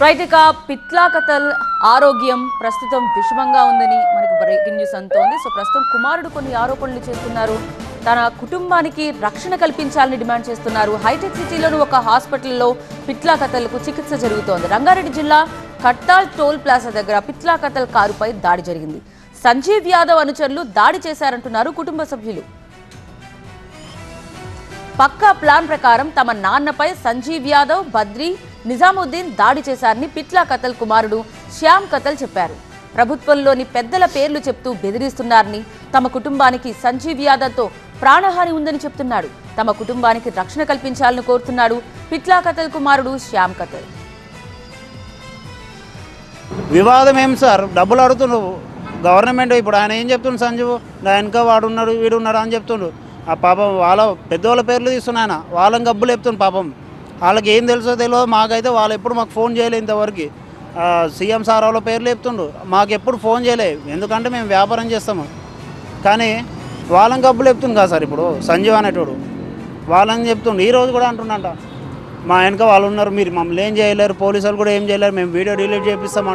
Right ఇక పిత్లాకతల్ ఆరోగ్యం ప్రస్తుతం విషమంగా ఉందని మనకు బ్రేకింగ్ న్యూస్ అంతోంది సో ప్రస్తుతం కుమారుడు కొన్ని ఆరోపణలు చేస్తున్నారు. తన కుటుంబానికి రక్షణ కల్పించాలని డిమాండ్ చేస్తున్నారు. హైటెక్ సిటీలోని ఒక హాస్పిటల్లో పిత్లాకతల్కు చికిత్స జరుగుతోంది. రంగారెడ్డి జిల్లా కట్టాల్ టోల్ ప్లాజా దగ్గర పిత్లాకతల్ కారుపై దాడి జరిగింది. సంజీవ్ యాదవ్ అనుచరులు దాడి చేశారంటున్నారు కుటుంబ సభ్యులు. పక్కా ప్లాన్ ప్రకారం తమ నాన్నపై సంజీవ్ యాదవ్ బద్రి నిజాముద్దీన్ దాడి చేశారని పిట్లా కతల్ కుమారుడు శ్యామ్ కతల్ చెప్పారు. ప్రభుత్వంలోని పెద్దల పేర్లు చెప్తూ బెదిరిస్తున్నారని తమ కుటుంబానికి సంజీవ్ యాదవ్తో ప్రాణహాని ఉందని చెప్తున్నాడు. తమ కుటుంబానికి రక్షణ కల్పించాలని కోరుతున్నాడు పిట్లా కతల్ కుమారుడు శ్యామ్ కతల్ వివాదం ఏం సార్? డబ్బులు అడుగుతుండ్రు. గవర్నమెంట్ ఇప్పుడు ఆయన ఏం చెప్తుండు సంజీవ్? నా వెనక వాడు ఉన్నాడు వీడు ఉన్నాడు అని చెప్తుండు. ఆ పాపం వాళ్ళ పెద్దవాళ్ళ పేర్లు తీస్తున్నాయన. వాళ్ళని గబ్బులు చెప్తుండు పాపం. వాళ్ళకి ఏం తెలుసో తెలియదు. మాకైతే వాళ్ళు ఎప్పుడు మాకు ఫోన్ చేయలేదు ఇంతవరకు. సీఎం సార్ వాళ్ళ పేర్లు చెప్తుండు మాకు ఎప్పుడు ఫోన్ చేయలేదు ఎందుకంటే మేము వ్యాపారం చేస్తాము. కానీ వాళ్ళని గబ్బు లేపుతుంది కదా సార్ ఇప్పుడు సంజీవ్ అనేటోడు. వాళ్ళని చెప్తుండు. ఈరోజు కూడా అంటుండంట. మా వెనక వాళ్ళు ఉన్నారు. మీరు మమ్మల్ని ఏం చేయలేరు. పోలీసులు కూడా ఏం చేయలేరు. మేము వీడియో డిలీట్ చేపిస్తాం